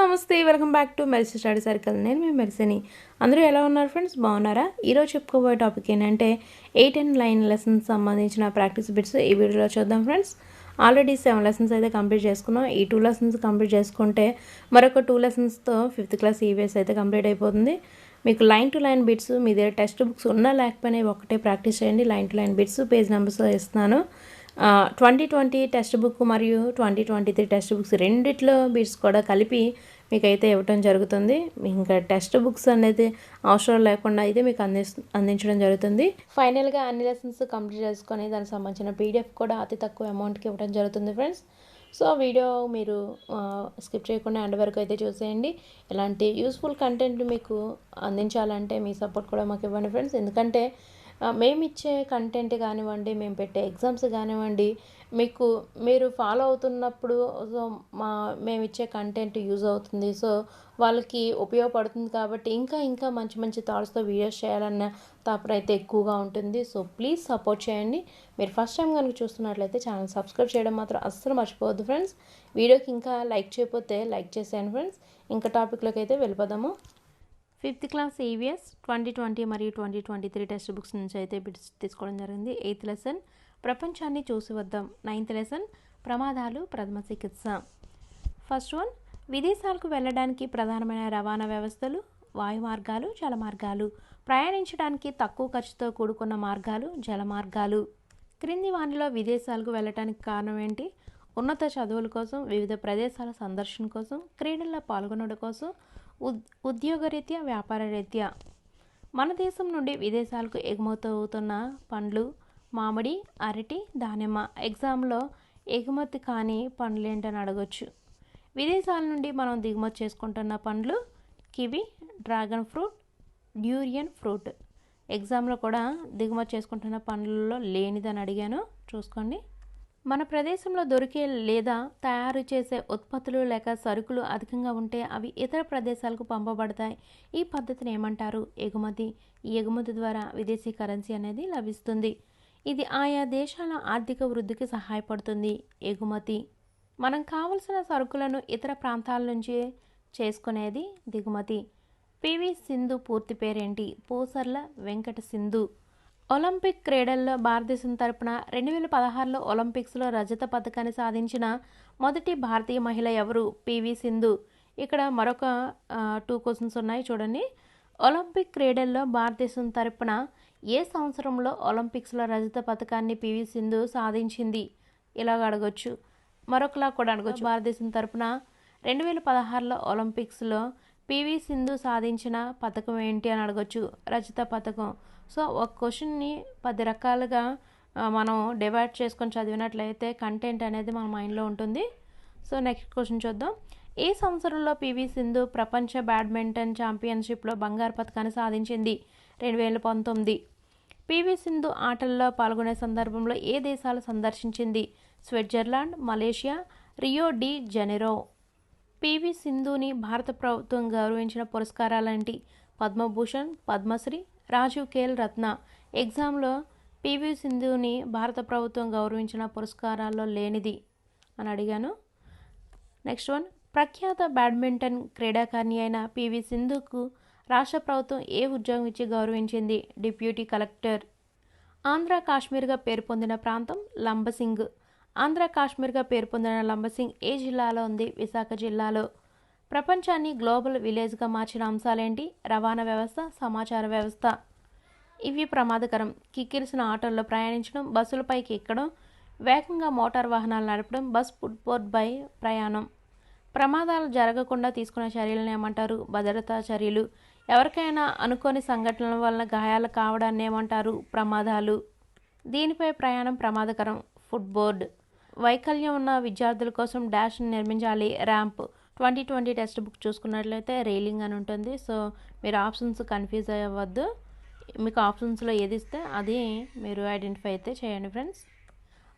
నమస్తే welcome back to Mercy study circle. నేను మీ మెరిసిని. అందరూ ఎలా ఉన్నారు ఫ్రెండ్స్? బాగున్నారా? ఈరోజు చెప్పుకోబోయే టాపిక్ ఏంటంటే ఎయిట్ అండ్ నైన్ లెసన్స్ సంబంధించిన ప్రాక్టీస్ బిట్స్ ఈ వీడియోలో చూద్దాం ఫ్రెండ్స్. ఆల్రెడీ సెవెన్ లెసన్స్ అయితే కంప్లీట్ చేసుకున్నాం. ఈ టూ లెసన్స్ కంప్లీట్ చేసుకుంటే మరొక టూ లెసన్స్తో ఫిఫ్త్ క్లాస్ ఈవీఎస్ అయితే కంప్లీట్ అయిపోతుంది. మీకు లైన్ టు లైన్ బిట్స్ మీ దగ్గర టెక్స్ట్ బుక్స్ ఉన్నా లేకపోయినా ఒకటే ప్రాక్టీస్ చేయండి. Line to line bits page numbers ఇస్తున్నాను. ట్వంటీ ట్వంటీ టెక్స్ట్ బుక్ మరియు twenty twenty three text books రెండిట్లో బిట్స్ కూడా కలిపి మీకైతే ఇవ్వటం జరుగుతుంది. ఇంకా టెక్స్ట్ బుక్స్ అనేది అవసరం లేకుండా అయితే మీకు అంది అందించడం జరుగుతుంది. ఫైనల్గా అన్ని లెసన్స్ కంప్లీట్ చేసుకొని దానికి సంబంధించిన పీడిఎఫ్ కూడా అతి తక్కువ అమౌంట్కి ఇవ్వడం జరుగుతుంది ఫ్రెండ్స్ సో వీడియో మీరు స్కిప్ చేయకుండా ఎండ్ వరకు అయితే చూసేయండి. ఇలాంటి యూస్ఫుల్ కంటెంట్ మీకు అందించాలంటే మీ సపోర్ట్ కూడా మాకు ఇవ్వండి ఫ్రెండ్స్ ఎందుకంటే మేము ఇచ్చే కంటెంట్ కానివ్వండి మేము పెట్టే ఎగ్జామ్స్ కానివ్వండి మీకు మీరు ఫాలో అవుతున్నప్పుడు సో మా మేము ఇచ్చే కంటెంట్ యూజ్ అవుతుంది. సో వాళ్ళకి ఉపయోగపడుతుంది కాబట్టి ఇంకా ఇంకా మంచి మంచి థాట్స్తో వీడియోస్ చేయాలన్న తాపన అయితే ఎక్కువగా ఉంటుంది. సో ప్లీజ్ సపోర్ట్ చేయండి. మీరు ఫస్ట్ టైం కనుక చూస్తున్నట్లయితే ఛానల్ సబ్స్క్రైబ్ చేయడం మాత్రం అస్సలు మర్చిపోవద్దు ఫ్రెండ్స్ వీడియోకి ఇంకా లైక్ చేయకపోతే లైక్ చేసేయండి ఫ్రెండ్స్ ఇంకా టాపిక్లోకి అయితే వెళ్ళిపోదాము. Fifth class EVS twenty twenty మరియు twenty twenty three text books నుంచి అయితే బిట్స్ తీసుకోవడం జరిగింది. ఎయిత్ లెసన్ ప్రపంచాన్ని చూసి వద్దాం నైన్త్ లెసన్ ప్రమాదాలు ప్రథమ చికిత్స. ఫస్ట్ వన్ విదేశాలకు వెళ్ళడానికి ప్రధానమైన రవాణా వ్యవస్థలు వాయు మార్గాలు జల మార్గాలు ప్రయాణించడానికి తక్కువ ఖర్చుతో కూడుకున్న మార్గాలు జల మార్గాలు క్రింది వానిలో విదేశాలకు వెళ్ళటానికి కారణం ఏంటి? ఉన్నత చదువుల కోసం వివిధ ప్రదేశాల సందర్శన కోసం క్రీడల్లో పాల్గొనడం కోసం ఉద్యోగరీత్యా వ్యాపార రీత్యా. మన దేశం నుండి విదేశాలకు ఎగుమతవుతున్న పండ్లు మామిడి అరటి దానిమ్మ. ఎగ్జామ్లో ఎగుమతి కాని పండ్లు ఏంటని అడగొచ్చు. విదేశాల నుండి మనం దిగుమతి చేసుకుంటున్న పండ్లు kiwi dragon fruit durian fruit. ఎగ్జామ్లో కూడా దిగుమతి చేసుకుంటున్న పండ్లలో లేనిదని అడిగాను. చూసుకోండి. మన ప్రదేశంలో దొరికే లేదా తయారు చేసే ఉత్పత్తులు లేక సరుకులు అధికంగా ఉంటే అవి ఇతర ప్రదేశాలకు పంపబడతాయి. ఈ పద్ధతిని ఏమంటారు? ఎగుమతి. ఈ ఎగుమతి ద్వారా విదేశీ కరెన్సీ అనేది లభిస్తుంది. ఇది ఆయా దేశాల ఆర్థిక వృద్ధికి సహాయపడుతుంది. ఎగుమతి. మనం కావలసిన సరుకులను ఇతర ప్రాంతాల నుంచి చేసుకునేది దిగుమతి. పివి సింధు పూర్తి పేరేంటి? పూసర్ల వెంకట సింధు. ఒలింపిక్ క్రీడల్లో భారతదేశం తరపున రెండు వేల పదహారులో ఒలింపిక్స్లో రజత పథకాన్ని సాధించిన మొదటి భారతీయ మహిళ ఎవరు? పివి సింధు. ఇక్కడ మరొక టూ క్వశ్చన్స్ ఉన్నాయి చూడండి. ఒలింపిక్ క్రీడల్లో భారతదేశం తరపున ఏ సంవత్సరంలో ఒలింపిక్స్లో రజత పథకాన్ని పివి సింధు సాధించింది? ఇలాగ అడగొచ్చు. మరొకలా కూడా అడగొచ్చు. భారతదేశం తరపున రెండు వేల పదహారులో ఒలింపిక్స్లో పివి సింధు సాధించిన పథకం ఏంటి అని అడగొచ్చు. రజత పథకం సో ఒక క్వశ్చన్ని పది రకాలుగా మనం డివైడ్ చేసుకొని చదివినట్లయితే కంటెంట్ అనేది మన మైండ్లో ఉంటుంది. సో నెక్స్ట్ క్వశ్చన్ చూద్దాం. ఏ సంవత్సరంలో పివి సింధు ప్రపంచ బ్యాడ్మింటన్ ఛాంపియన్షిప్లో బంగారు పథకాన్ని సాధించింది రెండు వేల పంతొమ్మిది పివి సింధు ఆటల్లో పాల్గొనే సందర్భంలో ఏ దేశాలు సందర్శించింది? Switzerland Malaysia Rio de Janeiro. PV సింధుని భారత ప్రభుత్వం గౌరవించిన పురస్కారాలేంటి? పద్మభూషణ్ పద్మశ్రీ రాజీవ్ కేల్ రత్న. ఎగ్జామ్లో పివి సింధుని భారత ప్రభుత్వం గౌరవించిన పురస్కారాల్లో లేనిది అని అడిగాను. నెక్స్ట్ వన్ ప్రఖ్యాత బ్యాడ్మింటన్ క్రీడాకారిణి అయిన పివి సింధుకు రాష్ట్ర ప్రభుత్వం ఏ ఉద్యోగం ఇచ్చి గౌరవించింది? Deputy collector. ఆంధ్ర కాశ్మీర్గా పేరు పొందిన ప్రాంతం లంబసింగ్. ఆంధ్ర కాశ్మీర్గా పేరు పొందిన లంబసింగ్ ఏ జిల్లాలో ఉంది? విశాఖ జిల్లాలో. ప్రపంచాన్ని గ్లోబల్ విలేజ్గా మార్చిన అంశాలేంటి? రవాణా వ్యవస్థ సమాచార వ్యవస్థ. ఇవి ప్రమాదకరం. కిక్కిరిసిన ఆటోల్లో ప్రయాణించడం బస్సులపైకి ఎక్కడం వేగంగా మోటార్ వాహనాలు నడపడం బస్ ఫుట్బోర్డ్ బై ప్రయాణం. ప్రమాదాలు జరగకుండా తీసుకున్న చర్యలను ఏమంటారు? భద్రతా చర్యలు. ఎవరికైనా అనుకోని సంఘటనల వలన గాయాలు కావడాన్ని ఏమంటారు? ప్రమాదాలు. దీనిపై ప్రయాణం ప్రమాదకరం. ఫుట్బోర్డ్. వైకల్యం ఉన్న విద్యార్థుల కోసం డాష్ నిర్మించాలి. Ramp. Twenty twenty text book చూసుకున్నట్లయితే రైలింగ్ అని ఉంటుంది. సో మీరు ఆప్షన్స్ కన్ఫ్యూజ్ అవ్వద్దు. మీకు ఆప్షన్స్లో ఏది ఇస్తే అది మీరు ఐడెంటిఫై అయితే చేయండి ఫ్రెండ్స్.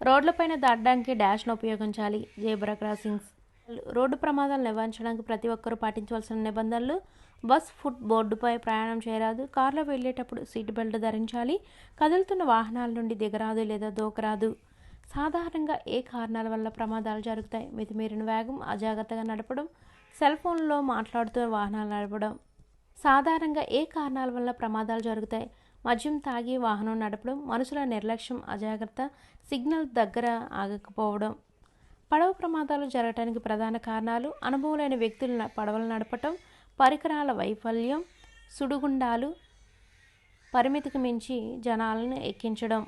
రోడ్లపైన దాటడానికి డాష్ను ఉపయోగించాలి. Zebra crossings. రోడ్డు ప్రమాదాలు నివారించడానికి ప్రతి ఒక్కరూ పాటించవలసిన నిబంధనలు బస్ ఫుట్ బోర్డుపై ప్రయాణం చేయరాదు. కారులో వెళ్ళేటప్పుడు సీట్ బెల్ట్ ధరించాలి. కదులుతున్న వాహనాల నుండి దిగరాదు లేదా దూకరాదు. సాధారణంగా ఏ కారణాల వల్ల ప్రమాదాలు జరుగుతాయి? మితిమీరిన వేగం అజాగ్రత్తగా నడపడం సెల్ ఫోన్లో మాట్లాడుతూ వాహనాలు నడపడం. సాధారణంగా ఏ కారణాల వల్ల ప్రమాదాలు జరుగుతాయి? మద్యం తాగి వాహనం నడపడం మనుషుల నిర్లక్ష్యం అజాగ్రత్త సిగ్నల్ దగ్గర ఆగకపోవడం. పడవ ప్రమాదాలు జరగడానికి ప్రధాన కారణాలు అనుభవం లేని వ్యక్తులు పడవలు నడపటం పరికరాల వైఫల్యం సుడిగుండాలు పరిమితికి మించి జనాలను ఎక్కించడం.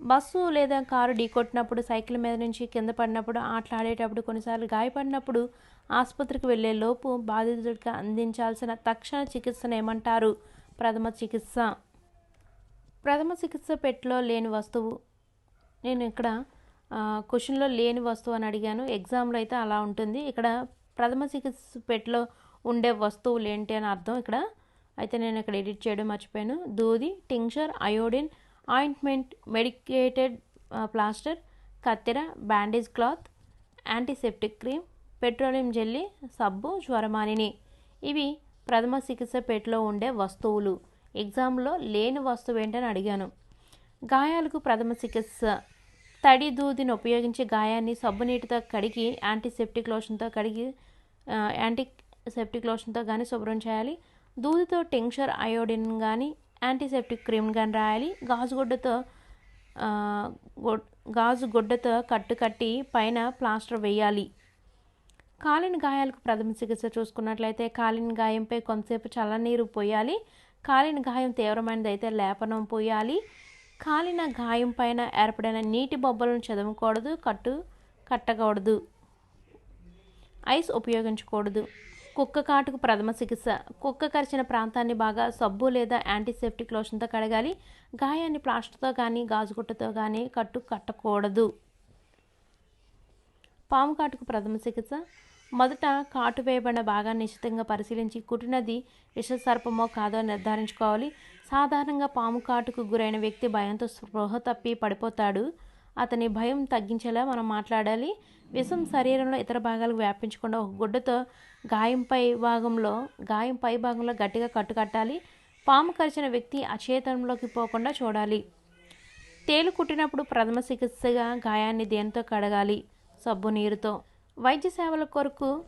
బస్సు లేదా కారు ఢీకొట్టినప్పుడు సైకిల్ మీద నుంచి కింద పడినప్పుడు ఆటలాడేటప్పుడు కొన్నిసార్లు గాయపడినప్పుడు ఆసుపత్రికి వెళ్ళే లోపు బాధితుడికి అందించాల్సిన తక్షణ చికిత్సను ఏమంటారు? ప్రథమ చికిత్స. ప్రథమ చికిత్స పెట్టెలో లేని వస్తువు. నేను ఇక్కడ క్వశ్చన్లో లేని వస్తువు అని అడిగాను. ఎగ్జామ్లో అయితే అలా ఉంటుంది. ఇక్కడ ప్రథమ చికిత్స పెట్టెలో ఉండే వస్తువులు ఏంటి అని అర్థం ఇక్కడ. అయితే నేను ఇక్కడ ఎడిట్ చేయడం మర్చిపోయాను. దూది tincture iodine ointment medicated plaster కత్తెర bandage cloth antiseptic cream petroleum jelly సబ్బు జ్వరమానిని. ఇవి ప్రథమ చికిత్స పెట్లో ఉండే వస్తువులు. ఎగ్జామ్లో లేని వస్తువు ఏంటని అడిగాను. గాయాలకు ప్రథమ చికిత్స. తడి దూదిని ఉపయోగించి గాయాన్ని సబ్బు నీటితో కడిగి యాంటీసెప్టిక్ లోషన్తో కడిగి ఆ, యాంటీసెప్టిక్ లోషన్తో కానీ శుభ్రం చేయాలి. దూదితో టెంక్చర్ అయోడిన్ కానీ యాంటీసెప్టిక్ క్రీమ్ కానీ రాయాలి. గాజు గుడ్డతో గాజు గుడ్డతో కట్టు కట్టి పైన ప్లాస్టర్ వేయాలి. కాలిన గాయాలకు ప్రథమ చికిత్స చూసుకున్నట్లయితే కాలిన గాయంపై కొంతసేపు చల్లనీరు పోయాలి. కాలిన గాయం తీవ్రమైనది అయితే లేపనం పోయాలి. కాలిన గాయం పైన ఏర్పడిన నీటి బొబ్బలను చదవకూడదు కట్టు కట్టకూడదు. ఐస్ ఉపయోగించకూడదు. కుక్క కాటుకు ప్రథమ చికిత్స. కుక్క కరిచిన ప్రాంతాన్ని బాగా సబ్బు లేదా యాంటీసెప్టిక్ లోషన్తో కడగాలి. గాయాన్ని ప్లాస్టర్తో కానీ గాజుగుట్టతో కానీ కట్టు కట్టకూడదు. పాము కాటుకు ప్రథమ చికిత్స. మొదట కాటు వేయబడిన భాగాన్ని నిశ్చితంగా పరిశీలించి కుట్టినది విషసర్పమో కాదో నిర్ధారించుకోవాలి. సాధారణంగా పాము కాటుకు గురైన వ్యక్తి భయంతో స్పృహ తప్పి పడిపోతాడు. అతని భయం తగ్గించేలా మనం మాట్లాడాలి. విషం శరీరంలో ఇతర భాగాలకు వ్యాపించకుండా ఒక గుడ్డతో గాయం పై భాగంలో గాయం పై భాగంలో గట్టిగా కట్టుకట్టాలి పాము కరిచిన వ్యక్తి అచేతనంలోకి పోకుండా చూడాలి. తేలు కుట్టినప్పుడు ప్రథమ చికిత్సగా గాయాన్ని దేనితో కడగాలి? సబ్బు నీరుతో. వైద్య సేవల కొరకు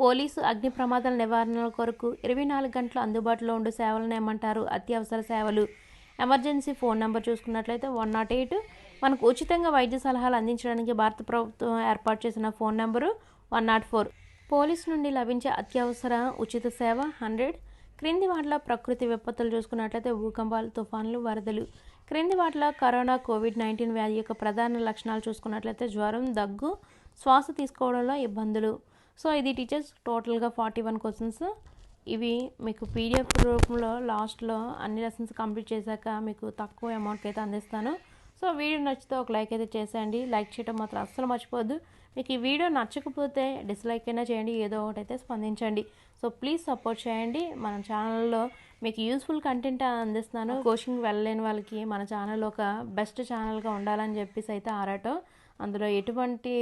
పోలీసు అగ్ని ప్రమాదాల నివారణ కొరకు ఇరవై నాలుగు గంటలు అందుబాటులో ఉండే సేవలను ఏమంటారు? అత్యవసర సేవలు. ఎమర్జెన్సీ ఫోన్ నెంబర్ చూసుకున్నట్లయితే వన్ నాట్ ఎయిట్ మనకు ఉచితంగా వైద్య సలహాలు అందించడానికి భారత ప్రభుత్వం ఏర్పాటు చేసిన phone number one nought four. Police నుండి లభించే అత్యవసర ఉచిత సేవ హండ్రెడ్. క్రింది వాటిలో ప్రకృతి విపత్తులు చూసుకున్నట్లయితే భూకంపాలు తుఫాన్లు వరదలు. క్రింది వాటిలో కరోనా కోవిడ్ నైన్టీన్ వ్యాధి యొక్క ప్రధాన లక్షణాలు చూసుకున్నట్లయితే జ్వరం దగ్గు శ్వాస తీసుకోవడంలో ఇబ్బందులు. సో ఇది టీచర్స్ టోటల్గా ఫార్టీ వన్ క్వశ్చన్స్. ఇవి మీకు పీడిఎఫ్ రూపంలో లాస్ట్లో అన్ని లెసన్స్ కంప్లీట్ చేశాక మీకు తక్కువ అమౌంట్కి అయితే అందిస్తాను. సో వీడియో నచ్చితే ఒక లైక్ అయితే చేసేయండి. లైక్ చేయడం మాత్రం అస్సలు మర్చిపోద్దు మీకు ఈ వీడియో నచ్చకపోతే డిస్లైక్ అయినా చేయండి ఏదో ఒకటి అయితే స్పందించండి. సో ప్లీజ్ సపోర్ట్ చేయండి. మన ఛానల్లో మీకు యూస్ఫుల్ కంటెంట్ అందిస్తున్నాను. కోచింగ్ వెళ్ళలేని వాళ్ళకి మన ఛానల్ ఒక బెస్ట్ ఛానల్గా ఉండాలని చెప్పేసి అయితే ఆరాటం. అందులో ఎటువంటి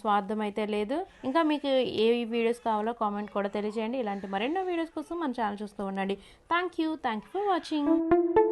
స్వార్థం అయితే లేదు. ఇంకా మీకు ఏ వీడియోస్ కావాలో కామెంట్ కూడా తెలియజేయండి. ఇలాంటి మరెన్నో వీడియోస్ కోసం మన ఛానల్ చూస్తూ ఉండండి. Thank you. Thank you for watching.